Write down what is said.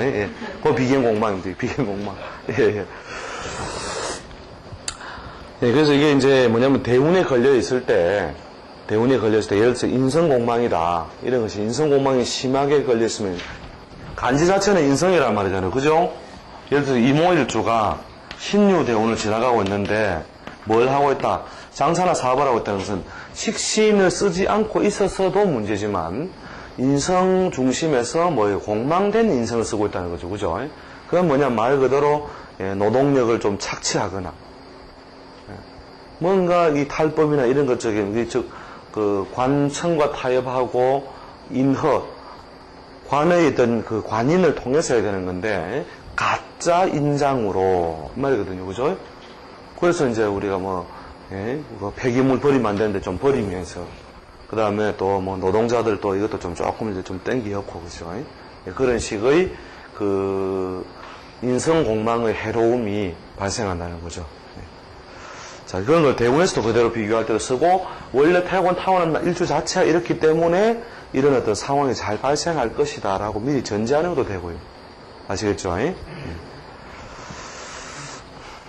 예. 그 비견 공망입니다. 비견 공망. 예, 예. 예, 그래서 이게 이제 뭐냐면 대운에 걸려 있을 때, 대운에 걸려 있을 때, 예를 들어서 인성 공망이다. 이런 것이 인성 공망이 심하게 걸려 있으면, 간지 자체는 인성이란 말이잖아요. 그죠? 예를 들어서 이모일주가 신유 대운을 지나가고 있는데, 뭘 하고 있다? 장사나 사업을 하고 있다는 것은 식신을 쓰지 않고 있었어도 문제지만, 인성 중심에서 뭐 공망된 인성을 쓰고 있다는 거죠. 그죠? 그건 뭐냐, 말 그대로 예, 노동력을 좀 착취하거나, 뭔가 이 탈법이나 이런 것 저기 즉그 관청과 타협하고 인허 관의 어떤 그 관인을 통해서 해야 되는 건데 가짜 인장으로 이 말이거든요, 그죠? 그래서 이제 우리가 뭐 예, 그 폐기물 버리면 안 되는데 좀 버리면서 그 다음에 또 뭐 노동자들 또 이것도 좀 조금 이제 좀 땡기었고 그죠? 예, 그런 식의 그 인성 공망의 해로움이 발생한다는 거죠. 자, 그런 걸 대운에서도 그대로 비교할 때도 쓰고, 원래 태권 타고난 일주 자체가 이렇기 때문에 이런 어떤 상황이 잘 발생할 것이다 라고 미리 전제하는 것도 되고요. 아시겠죠? 예?